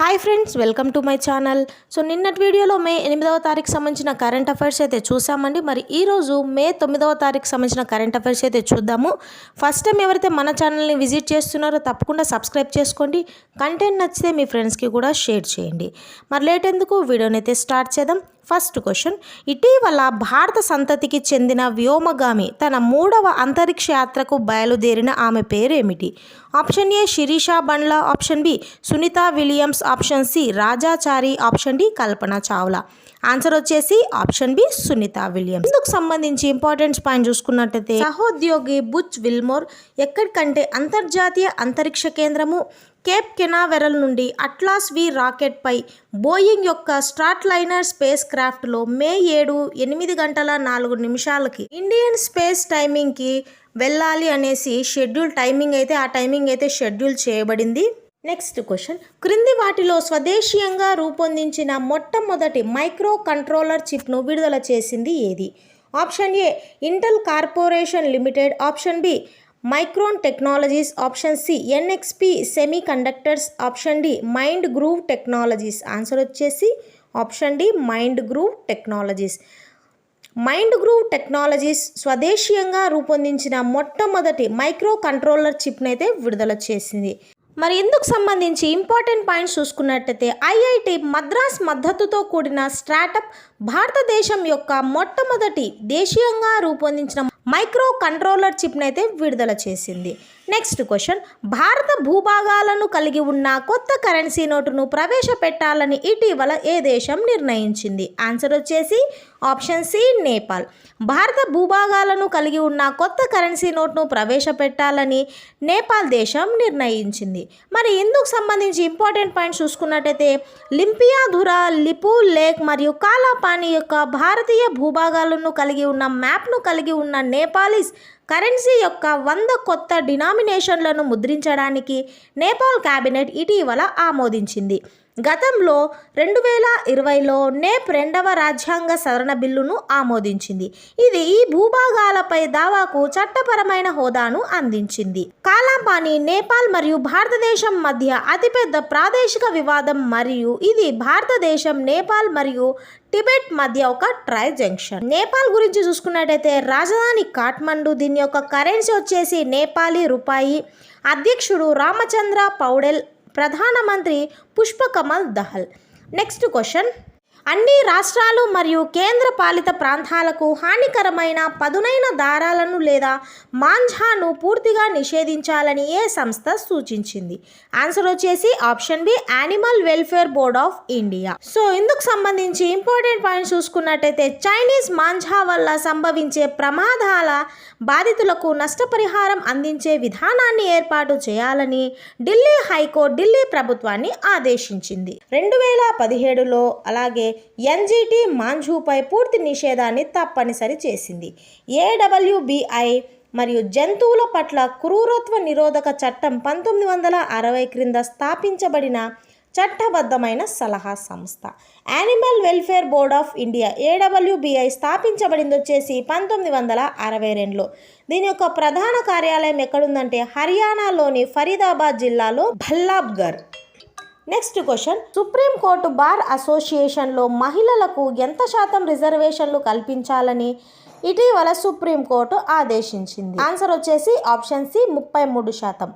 Hi friends welcome to my channel so నిన్నటి వీడియోలో మే ఎనిమిదవ తారీఖు సంబంధించిన కరెంట్ అఫైర్స్ అయితే చూసామండి. మరి ఈరోజు మే తొమ్మిదవ తారీఖు సంబంధించిన కరెంట్ అఫైర్స్ అయితే చూద్దాము. ఫస్ట్ టైం ఎవరైతే మన ఛానల్ని విజిట్ చేస్తున్నారో తప్పకుండా సబ్స్క్రైబ్ చేసుకోండి. కంటెంట్ నచ్చితే మీ ఫ్రెండ్స్కి కూడా షేర్ చేయండి. మరి లేట్ ఎందుకు? వీడియోని అయితే స్టార్ట్ చేద్దాం. First question. ఇటీవల భారత సంతతికి చెందిన వ్యోమగామి తన మూడవ అంతరిక్ష యాత్రకు బయలుదేరిన ఆమె పేరేమిటి? Option A Sirisha Bandla option B Sunita Williams option C Rajachari option D Kalpana Chawla. Answer వచ్చేసి ఆప్షన్ బి సునీత విలియమ్స్. ఇందుకు సంబంధించి ఇంపార్టెంట్ పాయింట్ చూసుకున్నట్టయితే సహోద్యోగి బుచ్ విల్మోర్ ఎక్కడికంటే అంతర్జాతీయ అంతరిక్ష కేంద్రము కేప్ కెనావెరల్ నుండి అట్లాస్ వి రాకెట్పై బోయింగ్ యొక్క స్ట్రాట్లైనర్ స్పేస్ క్రాఫ్ట్లో మే ఏడు ఎనిమిది గంటల నాలుగు నిమిషాలకి ఇండియన్ స్పేస్ టైమింగ్కి వెళ్ళాలి అనేసి షెడ్యూల్ టైమింగ్ అయితే ఆ టైమింగ్ అయితే షెడ్యూల్ చేయబడింది. Next question. క్రింది వాటిలో స్వదేశీయంగా రూపొందించిన మొట్టమొదటి మైక్రో కంట్రోలర్ చిప్ను విడుదల చేసింది ఏది? Option A Intel corporation limited. Option B Micron technologies option C NXP semiconductors option D Mind Grove technologies answer వచ్చేసి option D Mind Grove technologies Mind Grove technologies స్వదేశీయంగా రూపొందించిన మొట్టమొదటి మైక్రో కంట్రోలర్ చిప్నైతే విడుదల చేసింది. మరి ఇందుకు సంబంధించి ఇంపార్టెంట్ పాయింట్స్ చూసుకున్నట్టయితే IIT Madras మద్దతుతో కూడిన స్టార్టప్ భారతదేశం యొక్క మొట్టమొదటి దేశీయంగా రూపొందించిన మైక్రో కంట్రోలర్ చిప్నైతే అయితే విడుదల చేసింది. Next question. భారత భూభాగాలను కలిగి ఉన్న కొత్త కరెన్సీ నోటును ప్రవేశపెట్టాలని ఇటీవల ఏ దేశం నిర్ణయించింది? ఆన్సర్ వచ్చేసి ఆప్షన్ సి నేపాల్. భారత భూభాగాలను కలిగి ఉన్న కొత్త కరెన్సీ నోట్ను ప్రవేశపెట్టాలని నేపాల్ దేశం నిర్ణయించింది. మరి ఇందుకు సంబంధించి ఇంపార్టెంట్ పాయింట్స్ చూసుకున్నట్టయితే లింపియాధురా లిపు లేక్ మరియు కాలాపాని యొక్క భారతీయ భూభాగాలను కలిగి ఉన్న మ్యాప్ను కలిగి ఉన్న నేపాలీస్ కరెన్సీ యొక్క వంద కొత్త డినామినేషన్లను ముద్రించడానికి నేపాల్ క్యాబినెట్ ఇటీవల ఆమోదించింది. గతంలో రెండు వేల ఇరవైలో నేప్ రెండవ రాజ్యాంగ సవరణ బిల్లును ఆమోదించింది. ఇది ఈ భూభాగాలపై దావాకు చట్టపరమైన హోదాను అందించింది. కాలాపాని నేపాల్ మరియు భారతదేశం మధ్య అతిపెద్ద ప్రాదేశిక వివాదం మరియు ఇది భారతదేశం నేపాల్ మరియు టిబెట్ మధ్య ఒక ట్రై జంక్షన్ నేపాల్ గురించి చూసుకున్నట్టయితే రాజధాని కాఠ్మండు దీని యొక్క కరెన్సీ వచ్చేసి నేపాలీ రూపాయి. అధ్యక్షుడు రామచంద్ర పౌడెల్ ప్రధానమంత్రి పుష్పకమల్ దహల్. నెక్స్ట్ క్వశ్చన్ అన్ని రాష్ట్రాలు మరియు కేంద్ర పాలిత ప్రాంతాలకు హానికరమైన పదునైన దారాలను లేదా మాంఝాను పూర్తిగా నిషేధించాలని ఏ సంస్థ సూచించింది? ఆన్సర్ వచ్చేసి option B animal welfare board of India so ఇందుకు సంబంధించి ఇంపార్టెంట్ పాయింట్స్ చూసుకున్నట్టయితే చైనీస్ మాంఝా వల్ల సంభవించే ప్రమాదాల బాధితులకు నష్టపరిహారం అందించే విధానాన్ని ఏర్పాటు చేయాలని ఢిల్లీ హైకోర్టు ఢిల్లీ ప్రభుత్వాన్ని ఆదేశించింది. రెండు వేల పదిహేడులో అలాగే ఎన్జీటీ మాంఝూపై పూర్తి నిషేధాన్ని తప్పనిసరి చేసింది. ఏడబ్ల్యూబిఐ మరియు జంతువుల పట్ల క్రూరత్వ నిరోధక చట్టం పంతొమ్మిది వందల అరవై క్రింద స్థాపించబడిన చట్టబద్ధమైన సలహా సంస్థ. Animal welfare board of India AWBI స్థాపించబడింది వచ్చేసి పంతొమ్మిది వందల అరవై రెండులో. దీని యొక్క ప్రధాన కార్యాలయం ఎక్కడుందంటే హర్యానాలోని ఫరీదాబాద్ జిల్లాలో Ballabgarh. Next question Supreme Court bar అసోసియేషన్లో మహిళలకు ఎంత శాతం రిజర్వేషన్లు కల్పించాలని ఇటీవల సుప్రీంకోర్టు ఆదేశించింది. ఆన్సర్ వచ్చేసి ఆప్షన్ సి ముప్పై మూడు శాతం.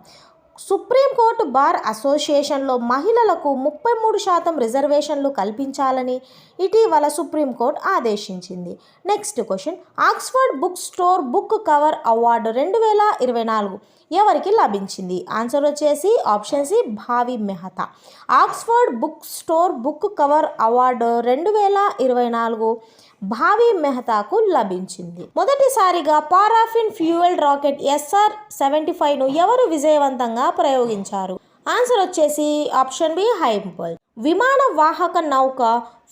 సుప్రీంకోర్టు బార్ అసోసియేషన్లో మహిళలకు ముప్పై మూడు శాతం రిజర్వేషన్లు కల్పించాలని ఇటీవల సుప్రీంకోర్టు ఆదేశించింది. Next question. Oxford bookstore book cover award రెండు వేల ఇరవై నాలుగు. ఎవరికి లభించింది? ఆన్సర్ వచ్చేసి option C Bhavi Mehta. Oxford bookstore book cover award రెండు వేల ఇరవై నాలుగు భావి మెహతాకు లభించింది. మొదటిసారిగా paraffin fuel rocket SR seventy ఫైవ్ను ఎవరు విజయవంతంగా ప్రయోగించారు? ఆన్సర్ వచ్చేసి ఆప్షన్ బి హైంపల్ విమాన వాహక నౌక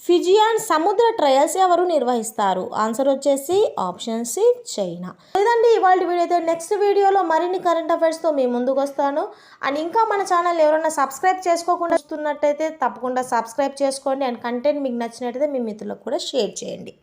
ఫిజియాన్ సముద్ర ట్రయల్స్ ఎవరు నిర్వహిస్తారు? ఆన్సర్ వచ్చేసి ఆప్షన్ సి చైనా. లేదండి ఇవాళ వీడియో అయితే నెక్స్ట్ వీడియోలో మరిన్ని కరెంట్ అఫైర్స్తో మీ ముందుకు వస్తాను. అండ్ ఇంకా మన ఛానల్ ఎవరైనా సబ్స్క్రైబ్ చేసుకోకుండా వస్తున్నట్టయితే తప్పకుండా సబ్స్క్రైబ్ చేసుకోండి. అండ్ కంటెంట్ మీకు నచ్చినట్టయితే మీ మిత్రులకు కూడా షేర్ చేయండి.